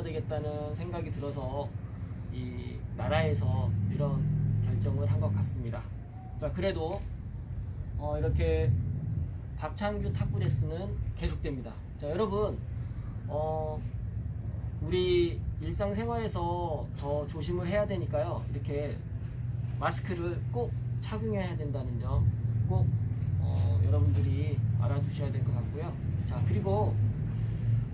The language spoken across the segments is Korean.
조심해야 되겠다는 생각이 들어서 이 나라에서 이런 결정을 한 것 같습니다. 자, 그래도 어, 이렇게 박창규 탁구 레슨은 계속됩니다. 자, 여러분, 어, 우리 일상생활에서 더 조심을 해야 되니까요. 이렇게 마스크를 꼭 착용해야 된다는 점꼭 어, 여러분들이 알아두셔야 될 것 같고요. 자, 그리고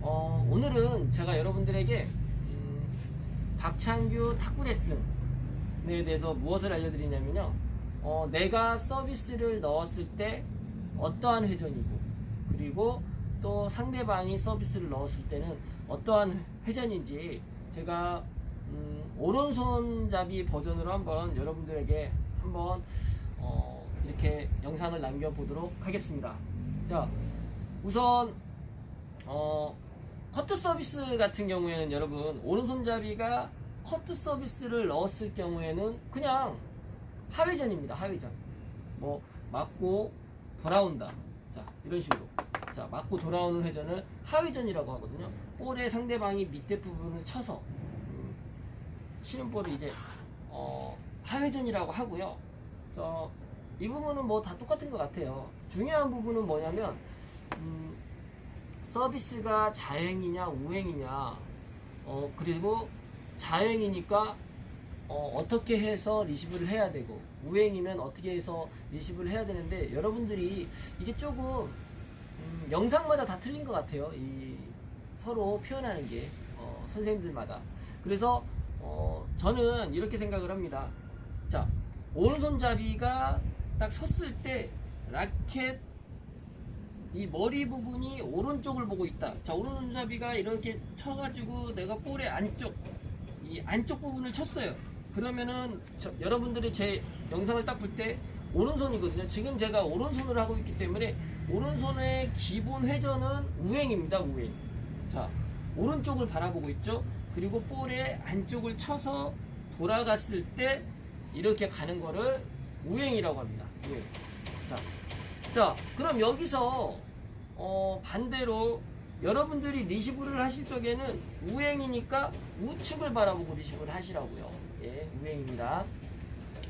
어, 오늘은 제가 여러분들에게 음, 박창규 탁구 레슨에 대해서 무엇을 알려드리냐면요. 어, 내가 서비스를 넣었을 때 어떠한 회전이고 그리고 또 상대방이 서비스를 넣었을 때는 어떠한 회전인지 제가 음, 오른손잡이 버전으로 한번 여러분들에게 한번 어, 이렇게 영상을 남겨보도록 하겠습니다. 자, 우선 어, 커트 서비스 같은 경우에는 여러분 오른손잡이가 커트 서비스를 넣었을 경우에는 그냥 하회전입니다. 하회전. 뭐 맞고 돌아온다. 자 이런 식으로. 자 맞고 돌아오는 회전을 하회전이라고 하거든요. 볼의 상대방이 밑에 부분을 쳐서 음, 치는 볼을 이제 어, 하회전이라고 하고요. 저, 이 부분은 뭐 다 똑같은 것 같아요. 중요한 부분은 뭐냐면 음, 서비스가 자행이냐 우행이냐 어 그리고 자행이니까 어, 어떻게 해서 리시브를 해야 되고 우행이면 어떻게 해서 리시브를 해야 되는데 여러분들이 이게 조금 음, 영상마다 다 틀린 것 같아요. 이 서로 표현하는 게 어, 선생님들마다 그래서 어, 저는 이렇게 생각을 합니다. 자 오른손잡이가 딱 섰을 때 라켓 이 머리 부분이 오른쪽을 보고 있다. 자, 오른손잡이가 이렇게 쳐가지고 내가 볼의 안쪽, 이 안쪽 부분을 쳤어요. 그러면은 저- 여러분들이 제 영상을 딱 볼 때 오른손이거든요. 지금 제가 오른손으로 하고 있기 때문에 오른손의 기본 회전은 우행입니다. 우행. 자, 오른쪽을 바라보고 있죠. 그리고 볼의 안쪽을 쳐서 돌아갔을 때 이렇게 가는 거를 우행이라고 합니다. 우행. 자, 자, 그럼 여기서 어, 반대로 여러분들이 리시브를 하실 적에는 우행이니까 우측을 바라보고 리시브를 하시라고요. 예, 우행입니다.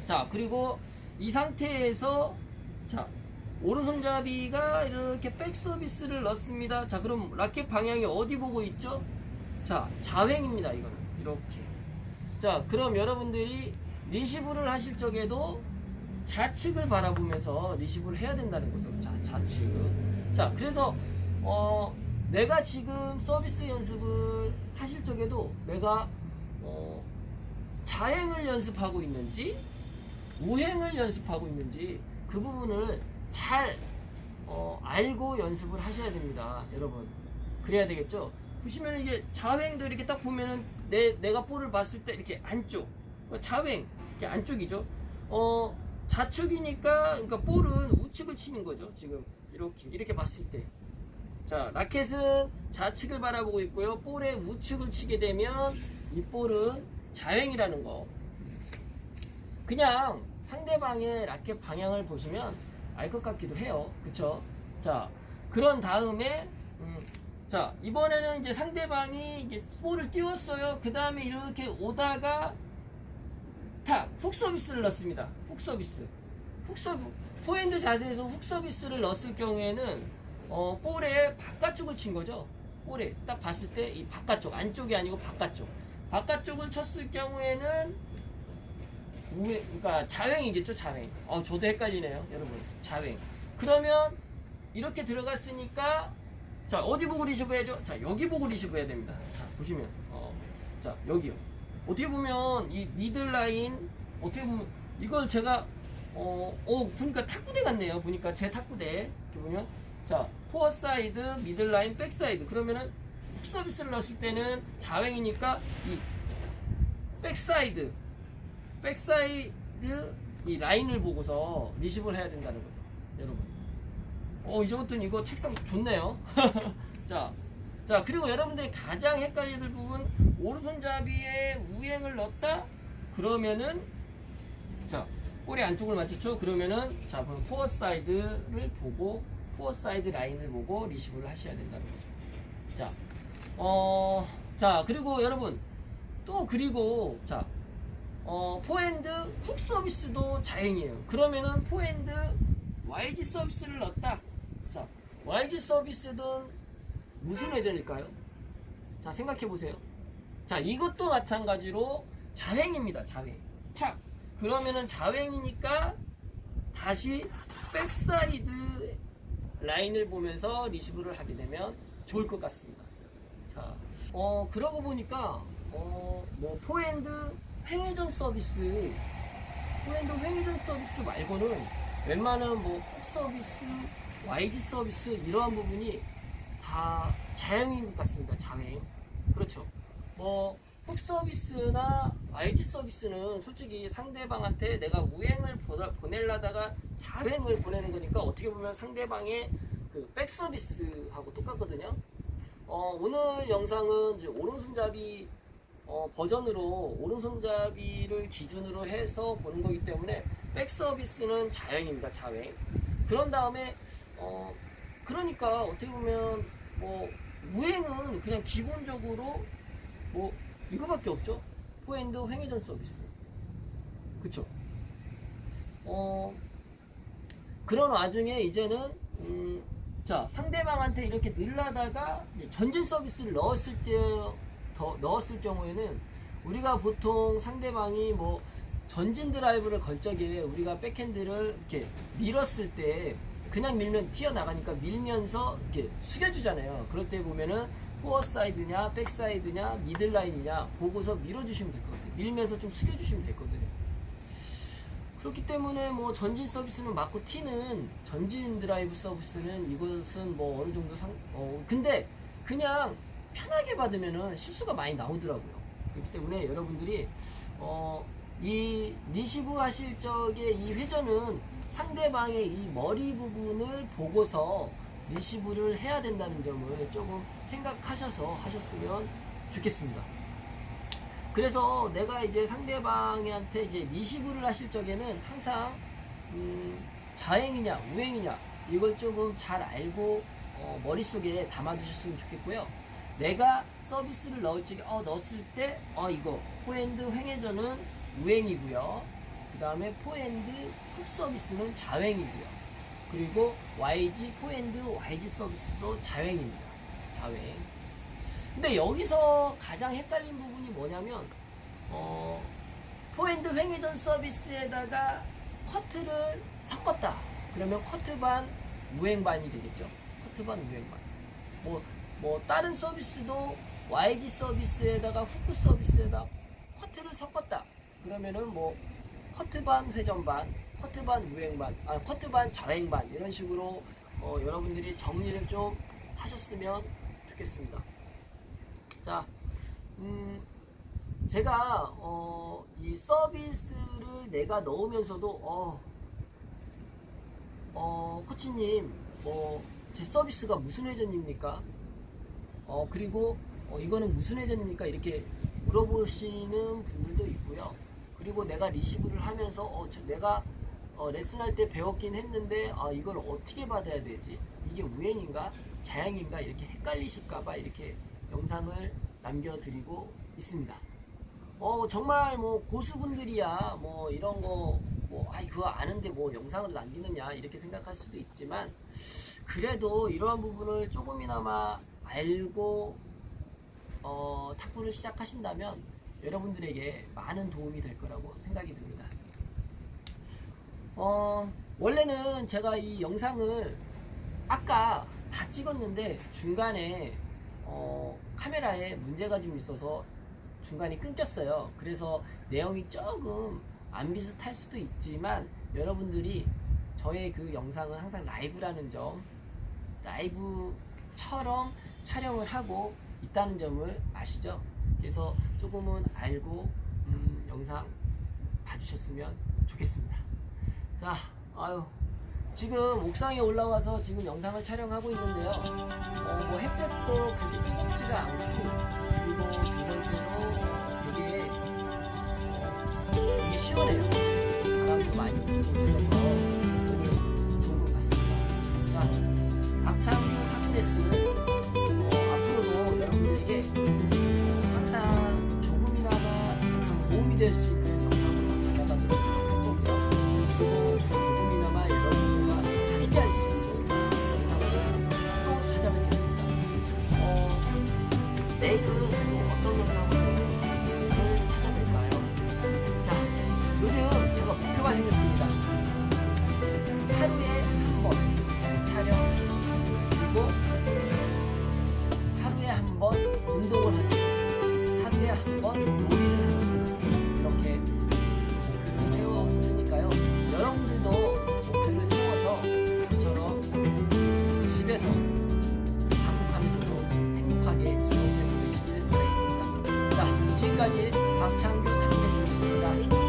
자, 그리고 이 상태에서 자, 오른손잡이가 이렇게 백 서비스를 넣습니다. 자, 그럼 라켓 방향이 어디 보고 있죠? 자, 좌행입니다. 이거는 이렇게. 자, 그럼 여러분들이 리시브를 하실 적에도 좌측을 바라보면서 리시브를 해야 된다는 거죠. 자, 좌측. 자, 그래서 어, 내가 지금 서비스 연습을 하실 적에도 내가 어, 자행을 연습하고 있는지 우행을 연습하고 있는지 그 부분을 잘 어, 알고 연습을 하셔야 됩니다, 여러분. 그래야 되겠죠. 보시면 이게 좌행도 이렇게 딱 보면은 내 내가 볼을 봤을 때 이렇게 안쪽 어, 좌행 이렇게 안쪽이죠. 어 좌측이니까 그러니까 볼은 우측을 치는 거죠. 지금 이렇게 이렇게 봤을 때. 자 라켓은 좌측을 바라보고 있고요. 볼의 우측을 치게 되면 이 볼은 좌행이라는 거. 그냥 상대방의 라켓 방향을 보시면 알 것 같기도 해요. 그쵸? 자, 그런 다음에, 음, 자, 이번에는 이제 상대방이 이제 볼을 띄웠어요. 그 다음에 이렇게 오다가 탁! 훅 서비스를 넣습니다. 훅 서비스. 훅 서비, 포핸드 자세에서 훅 서비스를 넣었을 경우에는, 어, 볼의 바깥쪽을 친 거죠. 볼에 딱 봤을 때 이 바깥쪽, 안쪽이 아니고 바깥쪽. 바깥쪽을 쳤을 경우에는 우회, 그러니까 자행이겠죠, 자행. 어, 저도 헷갈리네요, 여러분. 자행. 그러면 이렇게 들어갔으니까 자 어디 보고 리시브 해야죠? 자 여기 보고 리시브 해야 됩니다. 자 보시면 어, 자 여기요. 어떻게 보면 이 미들 라인 어떻게 보면 이걸 제가 어, 어 보니까 탁구대 같네요. 보니까 제 탁구대 이렇게 보면 자 포어 사이드, 미들 라인, 백 사이드 그러면은 훅 서비스를 넣었을 때는 자행이니까 이 백사이드 백사이드 이 라인을 보고서 리시브를 해야 된다는 거죠, 여러분. 어, 이제부터는 이거 책상 좋네요. 자, 자, 그리고 여러분들이 가장 헷갈리들 부분, 오른손잡이에 우행을 넣었다? 그러면은, 자, 꼬리 안쪽을 맞췄죠? 그러면은, 자, 그럼 포어 사이드를 보고, 포어 사이드 라인을 보고 리시브를 하셔야 된다는 거죠. 자, 어, 자, 그리고 여러분, 또 그리고, 자, 어, 포핸드 훅 서비스도 자행이에요. 그러면은 포핸드 YG 서비스를 넣었다. 자, YG 서비스는 무슨 회전일까요? 자, 생각해 보세요. 자, 이것도 마찬가지로 자행입니다. 자행. 자, 그러면은 자행이니까 다시 백사이드 라인을 보면서 리시브를 하게 되면 좋을 것 같습니다. 자, 어, 그러고 보니까, 어, 뭐, 포핸드 횡회전 서비스, 포핸드 횡회전 서비스 말고는 웬만한 뭐, 훅 서비스, YG 서비스, 이러한 부분이 다 자행인 것 같습니다. 자행. 그렇죠. 뭐, 훅 서비스나 YG 서비스는 솔직히 상대방한테 내가 우행을 보내려다가 자행을 보내는 거니까 어떻게 보면 상대방의 그 백 서비스하고 똑같거든요. 어, 오늘 영상은 이제 오른손잡이 어, 버전으로 오른손잡이를 기준으로 해서 보는 거기 때문에 백 서비스는 자행입니다. 자행. 그런 다음에 어, 그러니까 어떻게 보면 뭐 우행은 그냥 기본적으로 뭐 이거밖에 없죠. 포핸드 횡회전 서비스. 그쵸? 어, 그런 와중에 이제는, 음, 자, 상대방한테 이렇게 늘라다가 전진 서비스를 넣었을 때, 더 넣었을 경우에는 우리가 보통 상대방이 뭐 전진 드라이브를 걸 적에 우리가 백핸드를 이렇게 밀었을 때 그냥 밀면 튀어나가니까 밀면서 이렇게 숙여주잖아요. 그럴 때 보면은 포어 사이드냐, 백 사이드냐, 미들 라인이냐 보고서 밀어주시면 될 것 같아요. 밀면서 좀 숙여주시면 되거든요. 그렇기 때문에 뭐 전진 서비스는 맞고 튀는 전진 드라이브 서비스는 이것은 뭐 어느 정도 상, 어, 근데 그냥 편하게 받으면은 실수가 많이 나오더라고요. 그렇기 때문에 여러분들이 어, 이 리시브 하실 적에 이 회전은 상대방의 이 머리 부분을 보고서 리시브를 해야 된다는 점을 조금 생각하셔서 하셨으면 좋겠습니다. 그래서 내가 이제 상대방한테 이제 리시브를 하실 적에는 항상 음, 자행이냐 우행이냐 이걸 조금 잘 알고 어, 머릿속에 담아두셨으면 좋겠고요. 내가 서비스를 넣을 적에 어, 넣었을 때 어, 이거 포핸드 횡회전은 우행이고요. 그 다음에 포핸드 훅 서비스는 자행이고요. 그리고 YG 포핸드 YG 서비스도 자행입니다. 자행. 근데 여기서 가장 헷갈린 부분이 뭐냐면 어, 포핸드 횡회전 서비스에다가 커트를 섞었다. 그러면 커트 반 우행 반이 되겠죠. 커트 반 우행 반. 뭐, 뭐 다른 서비스도 YG 서비스에다가 후크 서비스에다 커트를 섞었다. 그러면은 뭐 커트 반 회전 반, 커트반 우행반, 아 커트반 자행반 이런 식으로 어, 여러분들이 정리를 좀 하셨으면 좋겠습니다. 자, 음, 제가 어, 이 서비스를 내가 넣으면서도 어, 어, 코치님, 어, 제 서비스가 무슨 회전입니까? 어, 그리고 어, 이거는 무슨 회전입니까? 이렇게 물어보시는 분들도 있고요. 그리고 내가 리시브를 하면서 어, 저 내가 어, 레슨할 때 배웠긴 했는데 아, 이걸 어떻게 받아야 되지? 이게 우행인가? 자행인가? 이렇게 헷갈리실까봐 이렇게 영상을 남겨드리고 있습니다. 어, 정말 뭐 고수분들이야 뭐 이런 거 뭐, 아이, 그거 아는데 뭐 영상으로 남기느냐 이렇게 생각할 수도 있지만 그래도 이러한 부분을 조금이나마 알고 어, 탁구를 시작하신다면 여러분들에게 많은 도움이 될 거라고 생각이 듭니다. 어, 원래는 제가 이 영상을 아까 다 찍었는데 중간에 어, 카메라에 문제가 좀 있어서 중간에 끊겼어요. 그래서 내용이 조금 안 비슷할 수도 있지만 여러분들이 저의 그 영상은 항상 라이브라는 점, 라이브처럼 촬영을 하고 있다는 점을 아시죠? 그래서 조금은 알고 음, 영상 봐주셨으면 좋겠습니다. 자, 아유. 지금 옥상에 올라와서 지금 영상을 촬영하고 있는데요. 어, 뭐 햇볕도 그렇게 뜨겁지가 않고, 그리고 두 번째로 되게, 어, 되게 시원해요. 바람도 많이 불고 있어서 너무 좋은 것 같습니다. 자, 박창규 타쿠레스는 어, 앞으로도 여러분들에게 항상 조금이나마 도움이 될 수 있는 생겼습니다. 하루에 한 번 촬영 그리고 하루에 한 번 운동을 하는 하루에 한 번 요리를 하는 이렇게 목표를 세웠으니까요. 여러분들도 목표를 세워서 저처럼 집에서 한국하면서도 행복하게 즐겁게 보내시길 바라겠습니다. 자, 지금까지 박창규 탁구했습니다.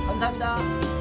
감사합니다.